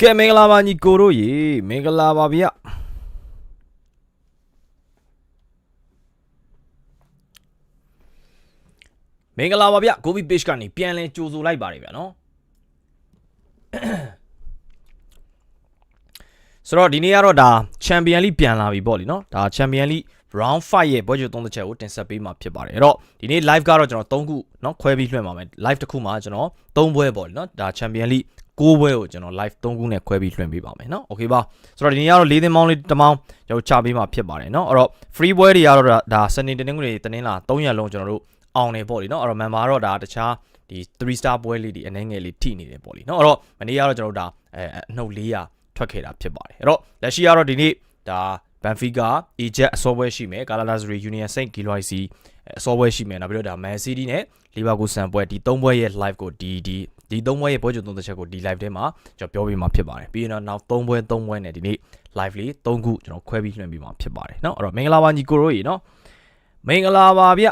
ကဲမင်္ဂလာပါညီကိုတို့ရေမင်္ဂလာပါဗျမင်္ဂလာပါဗျကိုဘီ page ကနေပြန်လဲကြိုဆိုလိုက်ပါတယ်ဗျာနော်ဆိုတော့ဒီနေ့ကတော့ဒါ Champion League ပြန်လာပြီပေါ့လीနော်ဒါ Champion League round 5ရဲ့ပွဲကြိုသုံးတစ်ချက်ကိုတင်ဆက်ပေးမှာဖြစ်ပါတယ်အဲ့တော့ဒီနေ့ live ကတော့ကျွန်တော်3ခုเนาะခွဲပြီးလွှင့်ပါမယ် live တစ်ခုမှာကျွန်တော်3ပွဲပေါ့လीနော်ဒါ Champion League 6ပွဲကိုကျွန်တော် live 3ခုနဲ့ခွဲပြီးလွှင့်ပေးပါမယ်เนาะ okay ပါဆိုတော့ဒီနေ့ကတော့၄သင်းပေါင်းလေးတစ်မောင်းကျွန်တော်ချပေးမှာဖြစ်ပါတယ်เนาะအဲ့တော့ free ပွဲတွေကတော့ဒါစနေတနင်္ဂနွေတနင်္လာ3ရက်လုံးကျွန်တော်တို့အောင်နေပေါ့လीနော်အဲ့တော့ member တော့ဒါတခြားဒီ3 star ပွဲလေးဒီအနေငယ်လေးထိနေတယ်ပေါ့လीနော်အဲ့တော့မနေ့ကတော့ကျွန်တော်တို့ဒါအဲအနှုတ်400ထွက်ခဲ့တာဖြစ်ပါတယ်အဲ့တော့လက်ရှိကတော့ဒီနေ့ဒါဘန်ဖီကာ Egypt အစောပွဲရှိမယ်ကာလာလာဇရီ Union Saint Gilloise အစောပွဲရှိမယ်နောက်ပြီးတော့ဒါ Man City နဲ့ Liverpool ဆန်ပွဲဒီ၃ပွဲရဲ့ live ကိုဒီဒီ ဒီ၃ပွဲရဲ့ပွဲကြုံသုံးသက်ချက်ကိုဒီ live ထဲမှာကျွန်တော်ပြောပြမှာဖြစ်ပါတယ်ပြီးရင်တော့နောက်၃ပွဲ၃ပွဲနဲ့ဒီနေ့ live လေး၃ခုကျွန်တော်ခွဲပြီးလွှင့်ပြီးမှာဖြစ်ပါတယ်เนาะအဲ့တော့မင်္ဂလာပါညီကိုတို့ရေเนาะမင်္ဂလာပါဗျ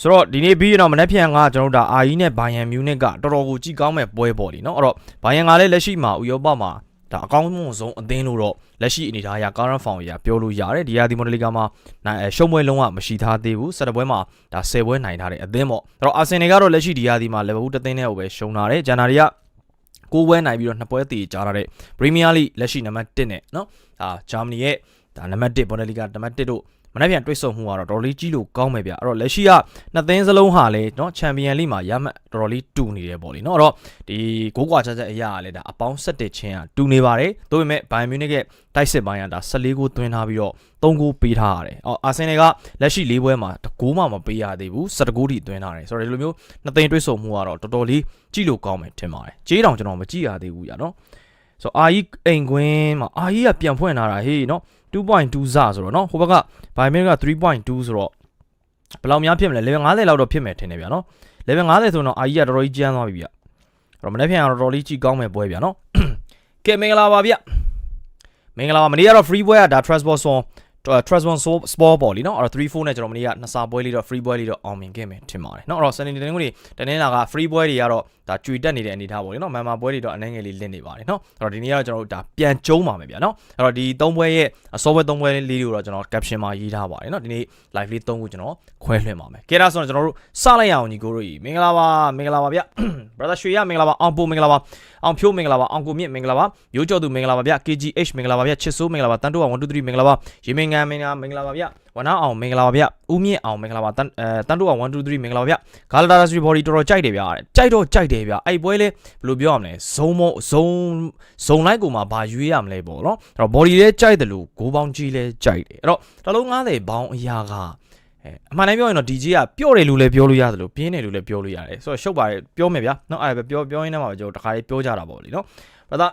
ဆိုတော့ဒီနေ့ပြီးရင်တော့မနေ့ပြန်ကကျွန်တော်တို့ဒါအာကြီးနဲ့ဘိုင်ယန်မြူးနစ်ကတော်တော်ကိုကြည်ကောင်းမဲ့ပွဲပေါ့လीเนาะအဲ့တော့ဘိုင်ယန်ကလည်းလက်ရှိမှာဥရောပမှာ ဒါအကောင်းဆုံးအသင်းလို့တော့လက်ရှိအနေထားအရကာရန်ဖောင်ရပြောလို့ရတယ်ဒီယာဒီမော်ဒလီကာမှာနိုင်ရှုံးပွဲလုံးဝမရှိထားသေးဘူးဆက်တပွဲမှာဒါ10ပွဲနိုင်ထားတဲ့အသင်းပေါ့အဲ့တော့အာဆင်နယ်ကတော့လက်ရှိဒီယာဒီမှာလီဗာပူးတစ်သင်းနဲ့ကိုပဲရှုံးထားတယ်ဂျန်နာရီကကိုးပွဲနိုင်ပြီးတော့နှစ်ပွဲတည်ကြားထားတဲ့ပရီးမီးယားလိလက်ရှိနံပါတ်1နဲ့နော်အာဂျာမနီရဲ့ဒါနံပါတ်1ဘော်ဒလီကာနံပါတ်1တို့ မနေ့ပြန်တွေ့ဆုံမှုကတော့တော်တော်လေးကြီးလို့ကောင်းမယ်ဗျအဲ့တော့လက်ရှိကနှစ်သင်းစလုံးဟာလည်းเนาะချန်ပီယံလိမှာရမှတ်တော်တော်လေးတူနေတယ်ပေါ့လေเนาะအဲ့တော့ဒီဂိုးကွာချက်ချက်အရာကလည်းဒါအပေါင်း7ချင်းကတူနေပါတယ်ဒါပေမဲ့ဘိုင်မြူနစ်ရဲ့တိုက်စစ်ပိုင်းကဒါ14ဂိုးသွင်းထားပြီးတော့3ဂိုးပေးထားရတယ်အော်အာဆင်နယ်ကလက်ရှိ၄ပွဲမှာတဂိုးမှမပေးရသေးဘူး17ဂိုးထိသွင်းထားတယ်ဆိုတော့ဒီလိုမျိုးနှစ်သင်းတွေ့ဆုံမှုကတော့တော်တော်လေးကြည့်လို့ကောင်းမယ်ထင်ပါတယ်ကြေးတောင်ကျွန်တော်မကြည့်ရသေးဘူးညာเนาะ ဆိုတော့အာကြီးအိမ်ကွင်းမှာအာကြီးကပြန်ဖွင့်လာတာဟေးเนาะ2.2စဆိုတော့เนาะဟိုဘက်ကဘိုင်မင်းက3.2ဆိုတော့ဘယ်လောက်များဖြစ်မလဲ level 50လောက်တော့ဖြစ်မယ်ထင်တယ်ဗျာเนาะ level 50ဆိုတော့အာကြီးကတော်တော်ကြီးကျန်းသွားပြီဗျအဲ့တော့မနေ့ပြန်ကတော့တော်တော်လေးကြည့်ကောင်းမယ်ပွဲဗျာเนาะကဲမင်္ဂလာပါဗျမင်္ဂလာပါမနေ့ကတော့ free ပွဲကဒါ transport song trust one sport ပေါ့လीเนาะအဲ့တော့3 4နဲ့ကျွန်တော်မနေ့ကနှစ်စာပွဲလေးတော့ free ပွဲလေးတော့အောင်မြင်ခဲ့မယ်ထင်ပါတယ်เนาะအဲ့တော့ Sunday တင်းကိုနေတနေ့လာက free ပွဲတွေကတော့ ဒါကြွေတက်နေတဲ့အနေအထားပေါ့လေနော်မန်မာပွဲတွေတော့အနိုင်ငယ်လေးလင့်နေပါတယ်နော်အဲ့တော့ဒီနေ့ကတော့ကျွန်တော်တို့ဒါပြန်ကျုံးပါမယ်ဗျာနော်အဲ့တော့ဒီ၃ပွဲရဲ့ software ၃ပွဲလေးတွေကိုတော့ကျွန်တော် caption မှာရေးထားပါတယ်နော်ဒီနေ့ live လေး၃ခုကျွန်တော်ခွဲလွှင့်ပါမယ်ကဲဒါဆိုတော့ကျွန်တော်တို့စလိုက်ရအောင်ညီကိုတို့ကြီးမင်္ဂလာပါမင်္ဂလာပါဗျ brother ရွှေရမင်္ဂလာပါအောင်ပိုမင်္ဂလာပါအောင်ဖြိုးမင်္ဂလာပါအောင်ကိုမြင့်မင်္ဂလာပါရိုးကျော်သူမင်္ဂလာပါဗျ KGH မင်္ဂလာပါဗျချစ်ဆိုးမင်္ဂလာပါတန်တိုး1 2 3မင်္ဂလာပါရေမင်္ဂလာမင်္ဂလာပါဗျ ဝနာအောင်မင်္ဂလာပါဗျဦးမြင့်အောင်မင်္ဂလာပါတန်အဲတန်တိုး1 2 3မင်္ဂလာပါဗျဂါလာတာစရီဘော်ဒီတော်တော်ကြိုက်တယ်ဗျကြိုက်တော့ကြိုက်တယ်ဗျအဲ့ပွဲလေဘယ်လိုပြောရမလဲဇုံမဇုံဇုံလိုက်ကိုမှဘာရွေးရမလဲပေါ့နော်အဲ့တော့ body လဲကြိုက်တယ်လို့ဂိုးပေါင်းကြီးလဲကြိုက်တယ်အဲ့တော့တလုံး90ဘောင်းအရာကအဲအမှန်တမ်းပြောရင်တော့ DJ ကပြော့တယ်လို့လည်းပြောလို့ရတယ်လို့ပြင်းတယ်လို့လည်းပြောလို့ရတယ်ဆိုတော့ရှုပ်ပါတယ်ပြောမယ်ဗျာနော်အဲ့ပြောပြောရင်းနဲ့မှာကျွန်တော်တခါလေးပြောကြတာပေါ့လေနော်ဘာသာ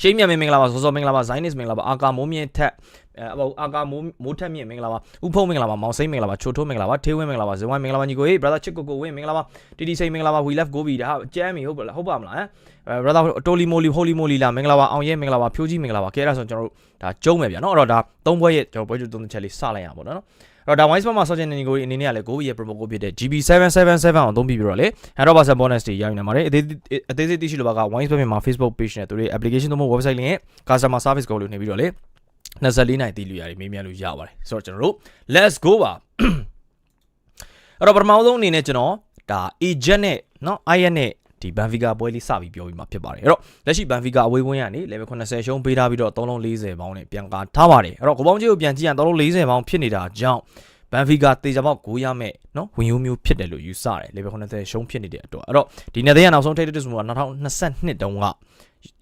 ရှိမြတ်မင်္ဂလာပါစောစောမင်္ဂလာပါဇိုင်းနစ်မင်္ဂလာပါအာကာမိုးမြင့်ထက်အဲဟိုအာကာမိုးမိုးထက်မြင့်မင်္ဂလာပါဥဖုံမင်္ဂလာပါမောင်စိမ့်မင်္ဂလာပါချိုထိုးမင်္ဂလာပါထေးဝင်းမင်္ဂလာပါဇဝိုင်းမင်္ဂလာပါညီကိုဟေး brother ချစ်ကိုကိုဝင်းမင်္ဂလာပါတီတီစိန်မင်္ဂလာပါ we left go ပြီဒါကျမ်းမီဟုတ်ပါလားဟုတ်ပါမလားအဲ brother တိုလီမိုလီဟိုလီမိုလီလာမင်္ဂလာပါအောင်ရဲမင်္ဂလာပါဖြိုးကြီးမင်္ဂလာပါကဲအဲ့ဒါဆိုကျွန်တော်တို့ဒါကျုံးမယ်ဗျာနော်အဲ့တော့ဒါသုံးဘွဲရဲ့ကျွန်တော်ဘွဲကျုံသုံးချက်လေးစလိုက်ရအောင်ပေါ့နော်အဲ့ တော့ဒါ wise မှာဆော့ချင်တဲ့ညီကိုအနေနဲ့ကလည်း go ရဲ့ promo code ဖြစ်တဲ့ GB777 အောင်သုံးပြီးပြီးတော့လေ100% bonus တွေရယူနေပါတယ်အသေးအသေးစိတ်သိရှိလိုပါက wise မှာ Facebook page နဲ့သူတွေ application သုံးဖို့ website link ရဲ့ customer service code လို့နေပြီးတော့လေ24နိုင်တီးလို့ရတယ်မေးမြန်းလို့ရပါတယ်ဆိုတော့ကျွန်တော်တို့ let's go ပါအဲ့တော့ပထမဆုံးအနေနဲ့ကျွန်တော်ဒါ agent နဲ့เนาะ iron နဲ့ ဒီဘန်ဖီကာပွဲလေးစပြီးပြောပြီးမှဖြစ်ပါတယ်အဲ့တော့လက်ရှိဘန်ဖီကာအဝေးဝင်းရနေ level 80ရှုံးပေးထားပြီးတော့3လုံး40ပေါင်းနဲ့ပြန်ကားထားပါတယ်အဲ့တော့ကိုပေါင်းကြီးကိုပြန်ကြည့်ရင်3လုံး40ပေါင်းဖြစ်နေတာကြောင့်ဘန်ဖီကာတေချာပေါက်9ရမဲ့နော်ဝင်ရိုးမျိုးဖြစ်တယ်လို့ယူဆတယ် level 80ရှုံးဖြစ်နေတဲ့အတွက်အဲ့တော့ဒီနေ့တဲ့နောက်ဆုံးထိတ်တဲ့ဆိုက2022တုန်းက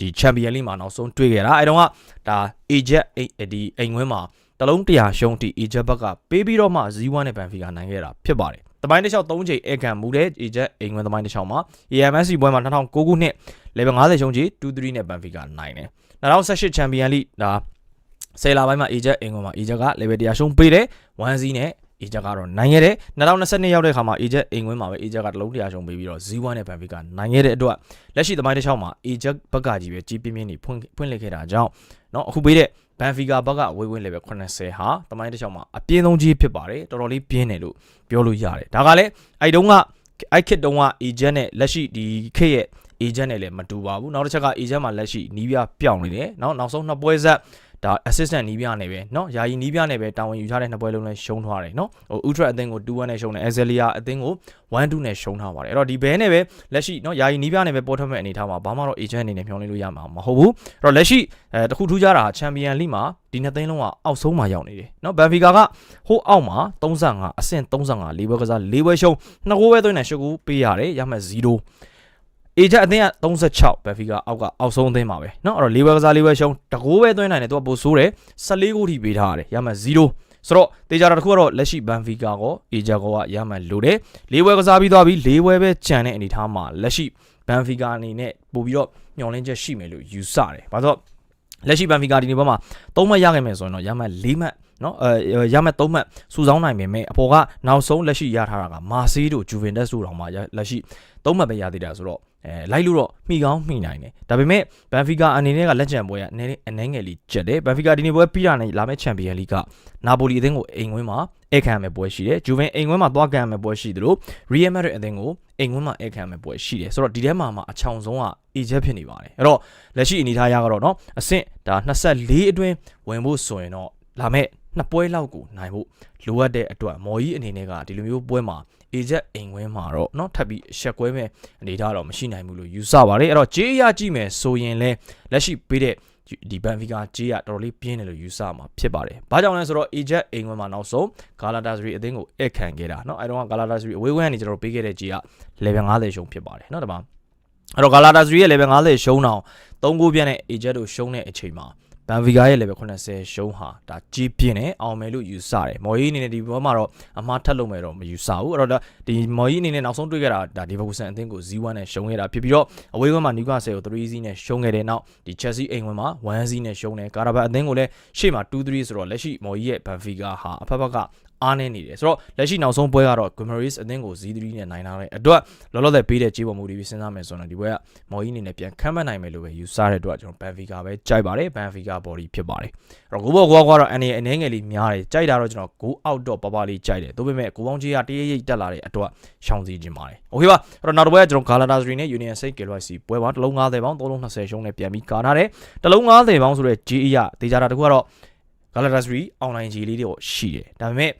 ဒီ Champion League မှာနောက်ဆုံးတွေ့ခဲ့တာအဲတုန်းကဒါ Ajax ဒီအိမ်ဝင်းမှာတလုံး100ရှုံးတီ Ajax ဘက်ကပေးပြီးတော့မှ Z1 နဲ့ Benfica နိုင်ခဲ့တာဖြစ်ပါတယ် တပိုင်းတစ်လျှောက်3ချိန်အကန်မူတဲ့ Ajax အိမ်ဝင်းတပိုင်းတစ်လျှောက်မှာ AMSC ပွဲမှာ2009ခုနှစ် level 50ရှုံးချီ2-3နဲ့ Benfica နိုင်တယ်2018 Champion League ဒါဆယ်လာပိုင်းမှာ Ajax အိမ်ဝင်းမှာ Ajax က level 100ရှုံးပေးတယ်1-0နဲ့ Ajax ကတော့နိုင်ခဲ့တယ်2022ရောက်တဲ့ခါမှာ Ajax အိမ်ဝင်းမှာပဲ Ajax ကတလုံး100ရှုံးပေးပြီးတော့ Z1 နဲ့ Benfica နိုင်ခဲ့တဲ့အတွက်လက်ရှိသမိုင်းတစ်ချောင်းမှာ Ajax ဘက်ကကြီးပဲကြီးပြင်းပြင်းနေဖွင့်ဖွင့်လှစ်ခဲ့တာကြောင့်เนาะအခုပေးတဲ့ ဘန်ဖီကာဘက်ကဝေးဝင်း level 80ဟာတမိုင်းတစ်ချောင်းမှာအပြင်းဆုံးကြီးဖြစ်ပါတယ်တော်တော်လေးပြင်းတယ်လို့ပြောလို့ရတယ်ဒါကလည်းအဲ့တုန်းကအဲ့ခေတ်တုန်းက agent နဲ့လက်ရှိဒီခေတ်ရဲ့ agent နဲ့လည်းမတူပါဘူးနောက်တစ်ချက်က agent မှာလက်ရှိနီးပြပြောင်းနေတယ်နောက်နောက်ဆုံးနှစ်ပွဲဆက် ဒါ assistant နီးပြနေပဲเนาะယာယီနီးပြနေပဲတာဝန်ယူထားတဲ့နှစ်ပွဲလုံးလည်းရှုံးထားတယ်เนาะဟို ultra အသင်းကို2-1နဲ့ရှုံးတယ် Azelia အသင်းကို1-2နဲ့ရှုံးထားပါတယ်အဲ့တော့ဒီဘဲနဲ့ပဲလက်ရှိเนาะယာယီနီးပြနေပဲပေါ်ထွက်မဲ့အနေထားမှာဘာမှတော့ agent အနေနဲ့မျှော်လင့်လို့ရမှာမဟုတ်ဘူးအဲ့တော့လက်ရှိအဲတခုထူးခြားတာ Champion League မှာဒီနှစ်သိန်းလုံးကအောက်ဆုံးမှာရောက်နေတယ်เนาะ Benfica ကဟိုအောက်မှာ35အဆင့်35လေးပွဲကစားလေးပွဲရှုံးနှစ်ဂိုးပဲသွင်းတယ်ရှုပ်ကူပေးရတယ်ရမှတ်0 အေဂျက်အသင်းက36ဘက်ဖီကအောက်ကအောက်ဆုံးအသင်းပါပဲเนาะအဲ့တော့လေးပွဲကစားလေးပွဲရှုံးတကိုးပဲသွင်းနိုင်တယ်သူကပိုဆိုးတယ်14ဂိုးထိပေးထားရတယ်ရမှတ်0ဆိုတော့တေချာတာတစ်ခုကတော့လက်ရှိဘန်ဖီကာကောအေဂျက်ကောကရမှန်လို့တယ်လေးပွဲကစားပြီးသွားပြီးလေးပွဲပဲကြံတဲ့အနေအထားမှာလက်ရှိဘန်ဖီကာအနေနဲ့ပို့ပြီးတော့မျှော်လင့်ချက်ရှိမယ်လို့ယူဆတယ်။ဘာလို့လက်ရှိဘန်ဖီကာဒီနေ့ဘက်မှာ၃မှတ်ရခဲ့မယ်ဆိုရင်တော့ရမှတ်၄မှတ်နော်အဲရမှတ်၃မှတ်စူဆောင်းနိုင်ပေမဲ့အပေါ်ကနောက်ဆုံးလက်ရှိရထားတာကမာစီးတို့ဂျူဗင်တက်စ်တို့တောင်မှလက်ရှိ၃မှတ်ပဲရသေးတယ်ဆိုတော့ အဲလိုက်လို့တော့မိကောင်းမိနိုင်တယ်ဒါပေမဲ့ဘန်ဖီကာအနေနဲ့ကလက်ချန်ပွဲကအနေနဲ့အနှဲငယ်လေးကျက်တယ်ဘန်ဖီကာဒီနေ့ပွဲပြီးတာနဲ့လာမယ့်ချန်ပီယံလိကနာပိုလီအသင်းကိုအိမ်ဝင်းမှာဧည့်ခံရမယ့်ပွဲရှိတယ်ဂျူဗင်အိမ်ဝင်းမှာသွားခံရမယ့်ပွဲရှိသလိုရီယယ်မက်ဒရစ်အသင်းကိုအိမ်ဝင်းမှာဧည့်ခံရမယ့်ပွဲရှိတယ်ဆိုတော့ဒီထဲမှာမှအချောင်ဆုံးကအေဂျက်ဖြစ်နေပါတယ်အဲ့တော့လက်ရှိအနေထားရကတော့เนาะအဆင့်ဒါ24အတွင်းဝင်ဖို့ဆိုရင်တော့လာမယ့် နှစ်ပွဲလောက်ကိုနိုင်ဖို့လိုအပ်တဲ့အတွက်မော်ကြီးအနေနဲ့ကဒီလိုမျိုးပွဲမှာအေဂျက်အိမ်ဝင်းမှာတော့เนาะထပ်ပြီးရှက်ကွဲမဲ့အနေထားတော့မရှိနိုင်ဘူးလို့ယူဆပါတယ်အဲ့တော့ဂျေးရကြည့်မယ်ဆိုရင်လဲလက်ရှိပေးတဲ့ဒီဘန်ဖီကာဂျေးကတော်တော်လေးပြင်းတယ်လို့ယူဆမှာဖြစ်ပါတယ်။ဘာကြောင့်လဲဆိုတော့ Ajax အိမ်ဝင်းမှာနောက်ဆုံး Galatasaray အသင်းကိုဧည့်ခံခဲ့တာเนาะအဲတော့ Galatasaray အဝေးဝဲကနေကျွန်တော်ပေးခဲ့တဲ့ဂျေးက level 50ရှုံးဖြစ်ပါတယ်เนาะဒီမှာအဲ့တော့ Galatasaray ရဲ့ level 50ရှုံးတော့3ဂိုးပြတ်တဲ့ Ajax တို့ရှုံးတဲ့အချိန်မှာ ဘန်ဗီကာရဲ့ level 80ရှုံးဟာဒါကြီးပြင်းတယ်အောင်မယ်လို့ယူဆတယ်မော်ကြီးအနေနဲ့ဒီဘောမှာတော့အမှားထက်လို့မယ်တော့မယူဆဘူးအဲ့တော့ဒီမော်ကြီးအနေနဲ့နောက်ဆုံးတွေ့ခဲ့တာဒါဒီဗကူဆန်အသင်းကို0-1နဲ့ရှုံးခဲ့တာဖြစ်ပြီးတော့အဝေးကမှာနယူကာဆယ်ကို3-0နဲ့ရှုံးခဲ့တယ်နောက်ဒီ Chelsea အိမ်ဝင်မှာ1-0နဲ့ရှုံးတယ်ကာရာဘတ်အသင်းကိုလည်းရှေ့မှာ2-3ဆိုတော့လက်ရှိမော်ကြီးရဲ့ဘန်ဗီကာဟာအဖက်ဖက်က အားနေနေတယ်ဆိုတော့လက်ရှိနောက်ဆုံးပွဲကတော့ Guimares အသင်းကို0-3နဲ့နိုင်ထားတဲ့အတွက်လောလောဆယ်ပေးတဲ့ကြေးပေါ်မှုတွေစဉ်းစားမယ်ဆိုတော့ဒီပွဲကမော်ကြီးအနေနဲ့ပြန်ခမ်းမနိုင်မယ်လို့ပဲယူဆတဲ့အတွက်ကျွန်တော် Benfica ပဲကြိုက်ပါတယ် Benfica body ဖြစ်ပါတယ်အဲ့တော့ဂိုးဘောကွာကွာတော့အနေအနေငယ်လေးများတယ်ကြိုက်တာတော့ကျွန်တော် go out တော့ပပလေးကြိုက်တယ်ဒါပေမဲ့ကိုပေါင်းကြီးကတရရိပ်တက်လာတဲ့အတွက်ရှောင်စီခြင်းပါတယ်โอเคပါအဲ့တော့နောက်တစ်ပွဲကကျွန်တော် Galatasaray နဲ့ Union Saint Gilloise ပွဲပါတစ်လုံး90ပေါင်း320ရှုံးနဲ့ပြန်ပြီးကာထားတယ်တစ်လုံး90ပေါင်းဆိုတဲ့ G အရဒေကြတာတခုကတော့ Galatasaray online ကြီးလေးတွေတော့ရှိတယ်ဒါပေမဲ့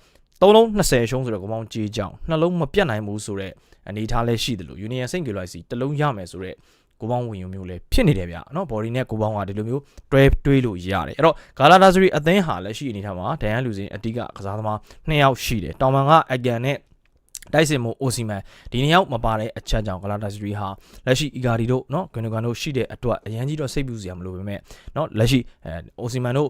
၃လုံး20ရှုံးဆိုတော့ကမောင်းကြေးကြောင်နှလုံးမပြတ်နိုင်ဘူးဆိုတော့အနေထားလည်းရှိတယ်လို့ Union Saint Galaxy တလုံးရမယ်ဆိုတော့ကိုပေါင်းဝင်ရုံမျိုးလည်းဖြစ်နေတယ်ဗျနော် body နဲ့ကိုပေါင်းကဒီလိုမျိုးတွဲတွေးလို့ရတယ်အဲ့တော့ Galatasaray အသင်းဟာလက်ရှိအနေထားမှာဒိုင်ယန်လူစင်အတိကကစားသမား2ယောက်ရှိတယ်တောင်ပန်ကအဂန်နဲ့ တိုက်စင်မိုအိုစီမန်ဒီနှစ်ယောက်မပါတဲ့အချက်ကြောင့်ဂလာတာစီရီဟာလက်ရှိအီဂါဒီတို့နော်ဂွန်ဒဂန်တို့ရှိတဲ့အတွက်အရင်ကြီးတော့စိတ်ပူစရာမလိုပေမဲ့နော်လက်ရှိအိုစီမန်တို့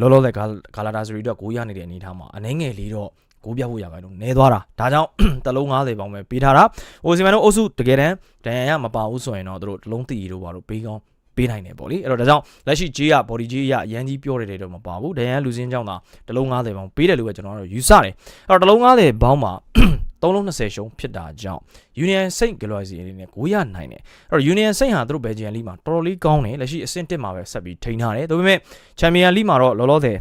လောလောဆယ်ဂလာတာစီရီတို့ကိုရနေတဲ့အနေအထားမှာအနှိမ့်ငယ်လေးတော့ကိုပြဖို့ရပါတော့နဲသွားတာဒါကြောင့်တလုံး90ပေါင်ပဲပေးထားတာအိုစီမန်တို့အုပ်စုတကယ်တမ်းဒဏ်ရာမပါဘူးဆိုရင်တော့တို့တလုံးတီရီတို့ပါတော့ပေးကောင်းပေးနိုင်တယ်ပေါ့လေအဲ့တော့ဒါကြောင့်လက်ရှိဂျေးက body ဂျေးရရန်ကြီးပြောတယ်တော့မပါဘူးဒဏ်ရာလူစင်းကြောင့်သာတလုံး90ပေါင်ပေးတယ်လို့ပဲကျွန်တော်တို့ယူဆတယ်အဲ့တော့တလုံး90ပေါင်မှာ 3လုံး20ရှုံးဖြစ်တာကြောင့် Union Saint Galoise အနေနဲ့ကိုရနိုင်တယ်အဲ့တော့ Union Saint ဟာသူတို့ Belgian League မှာတော်တော်လေးကောင်းတယ်လက်ရှိအဆင့်1မှာပဲဆက်ပြီးထိန်းထားတယ်ဒါပေမဲ့ Champion League မှာတော့လောလောဆယ်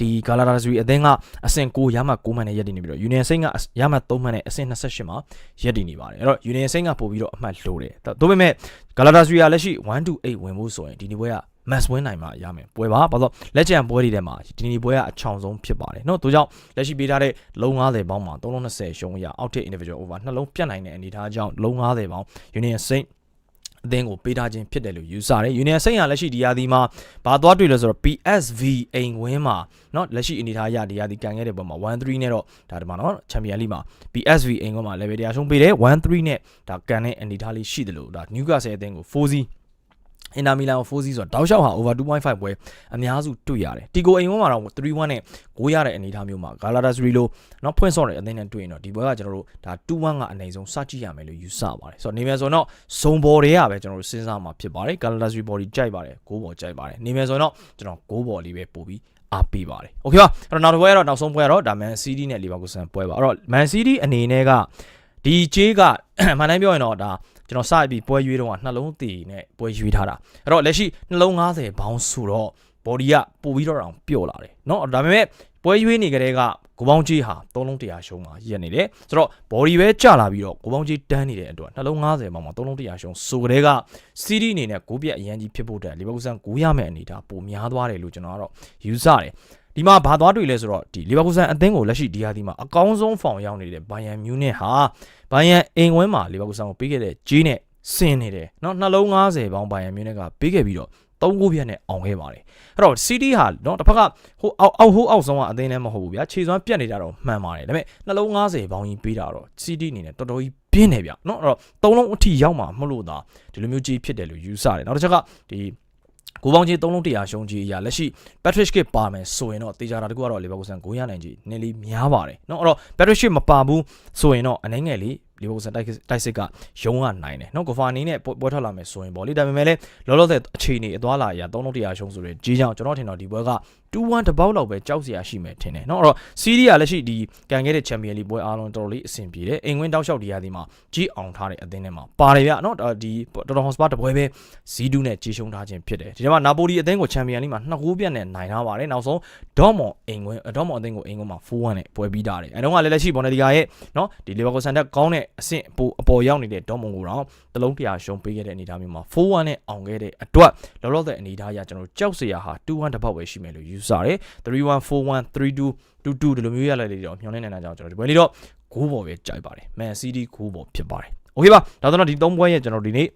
ဒီ Galatasaray အသင်းကအဆင့်6ရမှ9မှန်နဲ့ရက်တည်နေပြီးတော့ Union Saint ကရမှ3မှန်နဲ့အဆင့်28မှာရက်တည်နေပါတယ်အဲ့တော့ Union Saint ကပို့ပြီးတော့အမှတ်လိုတယ်ဒါပေမဲ့ Galatasaray ကလက်ရှိ1 to 8ဝင်ဖို့ဆိုရင်ဒီနေ့ပွဲက mass win နိုင်မှာရမယ်ပွဲပါဘာလို့လက်ကျန်ပွဲတွေထဲမှာဒီနေ့ပွဲကအချောင်ဆုံးဖြစ်ပါတယ်เนาะတို့ကြောင့်လက်ရှိပေးထားတဲ့လုံး90ပေါင်းမှာ320ရှုံးရအောက်ထစ် individual over နှလုံးပြတ်နိုင်တဲ့အနေအထားကြောင့်လုံး90ပေါင်း Union Saint အသင်းကိုပေးထားခြင်းဖြစ်တယ်လို့ယူဆတယ် Union Saint ရလက်ရှိဒီယာဒီမှာဘာသွားတွေ့လဲဆိုတော့ PSV အိမ်ဝင်းမှာเนาะလက်ရှိအနေထားရဒီယာဒီကန်ခဲ့တဲ့ပုံမှာ1-3နဲ့တော့ဒါဒီမှာเนาะ Champion League မှာ PSV အိမ်ဝင်းမှာ level တရားရှုံးပေးတယ်1-3နဲ့ဒါကန်တဲ့အနေထားလေးရှိတယ်လို့ဒါ Newcastle အသင်းကို4-0 အင်တာမီလန်ကို4-0ဆိုတာတောက်လျှောက်ဟာ over 2.5ပွဲအများစုတွေ့ရတယ်တီကိုအိမ်ဝန်းမှာတော့3-1နဲ့ကိုရတဲ့အနေအထားမျိုးမှာ Galatasaray လိုနော်ဖွင့်ဆော့တဲ့အသင်းနဲ့တွေ့ရင်တော့ဒီဘက်ကကျွန်တော်တို့ဒါ2-1ကအနိုင်ဆုံးစကြည့်ရမယ်လို့ယူဆပါတယ်ဆိုတော့နေမြန်ဆိုတော့ဇုံဘော်တွေကပဲကျွန်တော်တို့စဉ်းစားမှာဖြစ်ပါတယ် Galatasaray body ကြိုက်ပါတယ်ကိုဘော်ကြိုက်ပါတယ်နေမြန်ဆိုတော့ကျွန်တော်ကိုဘော်လေးပဲပို့ပြီးအားပေးပါတယ်။ Okay ပါ။အဲ့တော့နောက်တစ်ပွဲကတော့နောက်ဆုံးပွဲကတော့ဒါ Man City နဲ့ Liverpool စံပွဲပါ။အဲ့တော့ Man City အနေနဲ့ကဒီကြေးက မှန်တိုင်းပြောရင်တော့ဒါကျွန်တော်စပြီးပွဲရွေးတော့နှလုံးတည်နဲ့ပွဲရွေးထားတာအဲ့တော့လက်ရှိနှလုံး90ဘောင်းဆိုတော့ body ကပို့ပြီးတော့တောင်ပျော့လာတယ်เนาะဒါပေမဲ့ပွဲရွေးနေကြတဲ့ကကိုပေါင်းကြီးဟာသုံးလုံး100ရှုံးမှာရက်နေတယ်ဆိုတော့ body ပဲကျလာပြီးတော့ကိုပေါင်းကြီးတန်းနေတဲ့အတွက်နှလုံး90ပေါင်မှာသုံးလုံး100ရှုံးဆိုကြတဲ့က CD အနေနဲ့ကိုပြက်အရန်ကြီးဖြစ်ဖို့တဲ့လီဗာပူးဆန်9ရမယ့်အနေဒါပိုများသွားတယ်လို့ကျွန်တော်ကတော့ယူဆတယ် ဒီမှာဘာသွားတွေ့လဲဆိုတော့ဒီလီဗာပူးဆန်အသင်းကိုလက်ရှိဒီဟာဒီမှာအကောင်းဆုံးဖောင်ရောက်နေတဲ့ဘိုင်ယန်မြူးနစ်ဟာဘိုင်ယန်အိမ်ဝင်းမှာလီဗာပူးဆန်ကိုပေးခဲ့တဲ့ဂျီးနဲ့ဆင်းနေတယ်เนาะနှလုံး90ပေါင်ဘိုင်ယန်မြူးနစ်ကပေးခဲ့ပြီးတော့သုံးကိုပြက်နဲ့အောင်ခဲ့ပါတယ်အဲ့တော့ CD ဟာเนาะတစ်ဖက်ကဟိုအောက်အောက်ဟိုအောက်ဆုံးကအသင်းလည်းမဟုတ်ဘူးဗျာခြေစွမ်းပြတ်နေကြတော့မှန်ပါတယ်ဒါပေမဲ့နှလုံး90ပေါင်ကြီးပေးတာတော့ CD အနေနဲ့တော်တော်ကြီးပြင်းနေဗျเนาะအဲ့တော့သုံးလုံးအထိရောက်မှာမဟုတ်လို့သာဒီလိုမျိုးကြီးဖြစ်တယ်လို့ယူဆတယ်နောက်တစ်ချက်ကဒီ ကိုပေါင်းကြီး3လုံး100ရှုံးကြီးအရာလက်ရှိ Patrick Skip ပါမယ်ဆိုရင်တော့တေချာတာတကူကတော့ Liverpool ဆန်900နိုင်ကြီးနည်းလေးများပါတယ်เนาะအဲ့တော့ Patrick Skip မပါဘူးဆိုရင်တော့အနေငယ်လေး Liverpool ဆန်တိုက်တိုက်စစ်ကရုံးကနိုင်တယ်เนาะကိုဖာနီနဲ့ပွဲထွက်လာမယ်ဆိုရင်ပေါ့လေဒါပေမဲ့လည်းလောလောဆယ်အခြေအနေအသွားလာအရာ3လုံး100ရှုံးဆိုရင်ကြီးကြောင်ကျွန်တော်ထင်တော့ဒီပွဲက2-1တပေါက်လောက်ပဲကြောက်စရာရှိမယ်ထင်တယ်เนาะအဲ့တော့စီးရီးယာလက်ရှိဒီကန်ခဲ့တဲ့ Champion League ပွဲအားလုံးတော်တော်လေးအဆင်ပြေတယ်အိမ်ဝင်းတောက်လျှောက်ဒီရာဒီမှာကြီးအောင်ထားတဲ့အသင်းထဲမှာပါတယ်ဗျเนาะဒီတော်တော်ဟော့စပါတပွဲပဲဇီဒူးနဲ့ကြီးရှုံးထားခြင်းဖြစ်တယ်ဒီထဲမှာနာပိုလီအသင်းကို Champion League မှာနှစ်ဂိုးပြတ်နဲ့နိုင်ထားပါတယ်နောက်ဆုံးဒေါ့မွန်အိမ်ဝင်းဒေါ့မွန်အသင်းကိုအိမ်ဝင်းမှာ4-1နဲ့ပွဲပြီးတာတယ်အဲတော့ကလည်းလက်ရှိဘော်နယ်ဒီဂါရဲ့เนาะဒီလီဗာပူးဆန်တက်ကောင်းတဲ့ အဆင့်အပေါ်အပေါ်ရောက်နေတဲ့ဒေါ့မွန်ကိုတော့တလုံးတရာရှုံးပေးခဲ့တဲ့အနေအထားမျိုးမှာ4-1နဲ့အောင်ခဲ့တဲ့အတွက်လောလောဆယ်အနေအထားအရကျွန်တော်တို့ကြောက်စရာဟာ2-1တစ်ပေါက်ပဲရှိမယ်လို့ယူဆတယ်3-1 4-1 3-2 2-2ဒီလိုမျိုးရလိုက်လေတော့မျောနေနေတာကြောင့်ကျွန်တော်ဒီပွဲလေးတော့ဂိုးပေါ်ပဲကြိုက်ပါတယ် Man City ဂိုးပေါ်ဖြစ်ပါတယ်โอเคပါဒါဆိုတော့ဒီ3ပွဲရဲ့ကျွန်တော်ဒီနေ့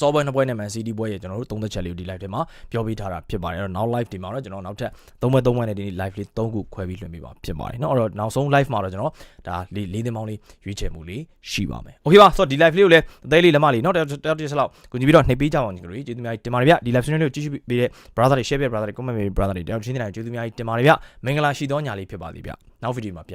စောပွဲနှစ်ပွဲနဲ့ Man City ပွဲရဲ့ကျွန်တော်တို့သုံးသက်ချက်လေးကိုဒီ live ထဲမှာပြောပြထားတာဖြစ်ပါတယ်အဲ့တော့နောက် live ဒီမှာတော့ကျွန်တော်နောက်ထပ်သုံးပွဲသုံးပွဲနဲ့ဒီနေ့ live လေး၃ခုခွဲပြီးလွှင့်ပေးပါဖြစ်ပါတယ်เนาะအဲ့တော့နောက်ဆုံး live မှာတော့ကျွန်တော်ဒါလေးလေးသိန်းပေါင်းလေးရွေးချယ်မှုလေးရှိပါမယ်โอเคပါဆိုတော့ဒီ live လေးကိုလည်းအသေးလေးလက်မလေးเนาะတယောက်တယောက်တစ်ချက်လောက်ကိုညီပြီးတော့နှိပ်ပေးကြအောင်ညီတို့ကျေးဇူးများကြီးတင်ပါတယ်ဗျဒီ live stream လေးကိုကြည့်ရှုပေးတဲ့ brother တွေ share ပေး brother တွေ comment ပေး brother တွေတယောက်ချင်းတိုင်းကျေးဇူးများကြီးတင်ပါတယ်ဗျမင်္ဂလာရှိသောညလေးဖြစ်ပါသည်ဗျနောက်ဗီဒီယိုမှာပြန်